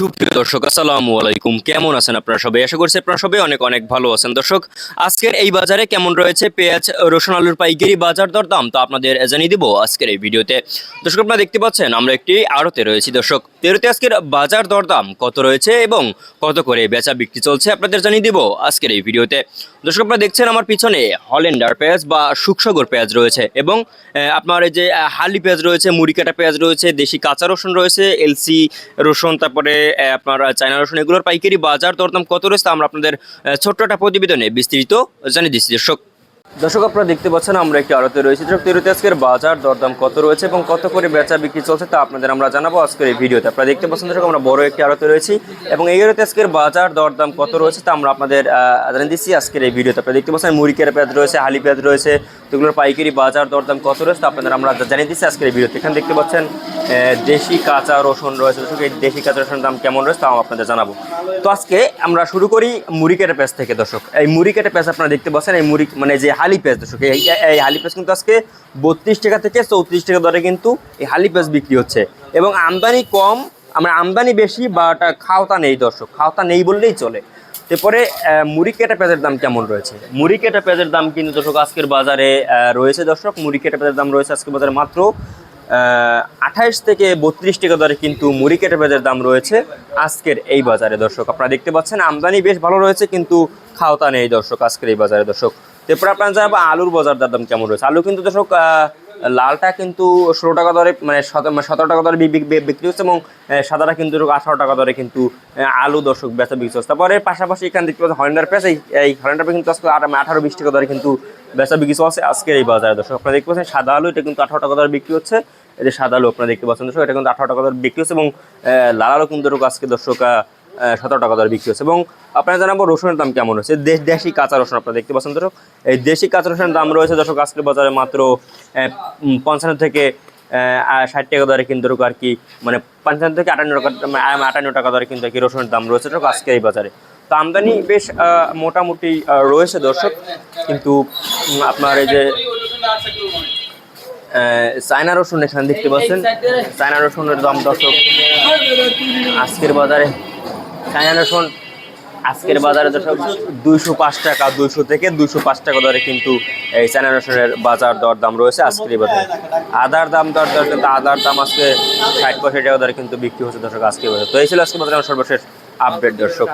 সুপ্রিয় দর্শক, আসসালামু আলাইকুম। কেমন আছেন আপনারা সবাই? আশা করছি আপনারা সবাই অনেক অনেক ভালো আছেন। দর্শক, আজকের এই বাজারে কেমন রয়েছে? পেঁয়াজ, রসুন, আলুর পাইকারি বাজার দর দাম তো আপনাদের জানিয়ে দিব আজকের এই ভিডিওতে। দর্শক, আপনারা দেখতে পাচ্ছেন, আমরা একটি আড়তে রয়েছি। দর্শক, তেরোতে আজকের বাজার দর দাম কত রয়েছে এবং কত করে বেচা বিক্রি চলছে আপনাদের জানিয়ে দিব আজকের এই ভিডিওতে। দর্শক, আপনারা দেখছেন আমার পিছনে হল্যান্ডার পেঁয়াজ বা সুকসাগর পেঁয়াজ রয়েছে এবং আপনার এই যে হালি পেঁয়াজ রয়েছে মুড়ি কাটা পেঁয়াজ রয়েছে, দেশি কাঁচা রসুন রয়েছে, এলসি রসুন, তারপরে আপনার চায়না রসুন এগুলোর পাইকারি বাজার দরদাম কত রয়েছে আমরা আপনাদের ছোট্ট একটা প্রতিবেদনে বিস্তারিত জানিয়ে দিচ্ছি। দর্শক দর্শক আপনারা দেখতে পাচ্ছেন আমরা একটি আড়তে রয়েছি। দর্শক, তেরোতে আজকের বাজার দরদাম কত রয়েছে এবং কত করে বেচা বিক্রি চলছে তা আপনাদের আমরা জানাব আজকের এই ভিডিওতে। আপনারা দেখতে পাচ্ছেন দর্শক, আমরা বড় একটি আড়তে রয়েছি এবং এই আড়তে আজকের বাজার দরদাম কত রয়েছে তা আমরা আপনাদের জানিয়ে দিচ্ছি আজকের এই ভিডিওতে। আপনারা দেখতে পাচ্ছেন মুড়ি পেঁয়াজ রয়েছে, হালি পেঁয়াজ রয়েছে এগুলোর পাইকারি বাজার দরদাম কত রয়েছে তা আপনাদের আমরা জানিয়ে দিচ্ছি আজকের এই ভিডিওতে। এখানে দেখতে পাচ্ছেন দেশি কাঁচা রসুন রয়েছে। দর্শক, এই দেশি কাঁচা রসুনের দাম কেমন রয়েছে তাও আপনাদের জানাব। তো আজকে আমরা শুরু করি মুড়ি কেটে পেঁয়াজ থেকে, দর্শক। এই মুড়ি কেটে পেঁয়াজ আপনারা দেখতে পাচ্ছেন, এই মুড়ি মানে যে হালি পেঁয়াজ, দর্শক, এই এই হালি পেঁয়াজ কিন্তু আজকে বত্রিশ টাকা থেকে চৌত্রিশ টাকা দরে কিন্তু এই হালি পেঁয়াজ বিক্রি হচ্ছে। এবং আমদানি কম আমরা আমদানি বেশি বা খাওতা নেই, দর্শক। খাওতা নেই বললেই চলে। এরপরে মুড়ি কেটে পেঁয়াজের দাম কেমন রয়েছে? মুড়ি কেটে পেঁয়াজের দাম কিন্তু, দর্শক, আজকের বাজারে রয়েছে, দর্শক। মুড়ি কেটে পেঁয়াজের দাম রয়েছে আজকের বাজারে মাত্র আঠাইশ থেকে বত্রিশ টাকা দরে কিন্তু মুড়ি কেটে পেঁয়াজের দাম রয়েছে আজকের এই বাজারে, দর্শক। আপনারা দেখতে পাচ্ছেন, আমদানি বেশ ভালো রয়েছে, কিন্তু খাওতা নেই, দর্শক, আজকের এই বাজারে, দর্শক। এরপর আপনারা জানাব আলুর বাজার দাম কেমন রয়েছে। আলু কিন্তু, দর্শক লালটা কিন্তু ষোলো টাকা দরে মানে সতেরো মানে টাকা দরে বিক্রি হচ্ছে এবং সাদাটা কিন্তু আঠারো টাকা দরে কিন্তু আলু, দর্শক, বেচা বিক্রি হচ্ছে। তারপরে পাশাপাশি এখানে দেখতে পাচ্ছেন হরেন্ডার পেঁয়াজ, এই হরেন্ডার পেঁয়াজ কিন্তু আজকে আঠারো, বিশ টাকা দরে কিন্তু বেচা বিক্রি চলছে আজকের এই বাজারে, দর্শক। আপনারা দেখতে পাচ্ছেন, সাদা আলু, এটা কিন্তু আঠারো টাকা দরে বিক্রি হচ্ছে। এই যে সাদা আলু আপনারা দেখতে পাচ্ছেন, দর্শক, এটা কিন্তু আঠারো টাকা দরে বিক্রি হচ্ছে এবং লাল আলু কিন্তু আজকে দর্শক সতেরো টাকা দরে বিক্রি হচ্ছে। এবং আপনারা জানাব রসুনের দাম কেমন হচ্ছে? দেশ, দেশি কাঁচা রসুন আপনারা দেখতে পাচ্ছেন, দর্শক। এই দেশি কাঁচা রসুনের দাম রয়েছে দর্শক, আজকের বাজারে মাত্র পঞ্চান্ন থেকে ষাট টাকা দরে কিন্তু আর কি মানে পঞ্চান্ন থেকে আটান্ন টাকা আটান্ন টাকা দরে কিন্তু আর কি রসুনের দাম রয়েছে দর্শক আজকের এই বাজারে। তো আমদানি বেশ মোটামুটি রয়েছে দর্শক। কিন্তু আপনার এই যে চায়না রসুন এখানে দেখতে পাচ্ছেন। চায়না রসুনের দাম দর্শক আজকের বাজারে চায়না রসুন আজকের বাজারে দর্শক দুইশো পাঁচ টাকা দুইশো থেকে দুইশো পাঁচ টাকা দরে কিন্তু এই চায়না রসুনের বাজার দর দাম রয়েছে আজকের বাজারে। আদার দাম দর দর কিন্তু আদার দাম আজকে ষাট পঁয়ষট্টি টাকা দরে কিন্তু বিক্রি হচ্ছে দর্শক আজকের বাজারে। তো এই ছিল আজকে বাজারে সর্বশেষ আপডেট দর্শক।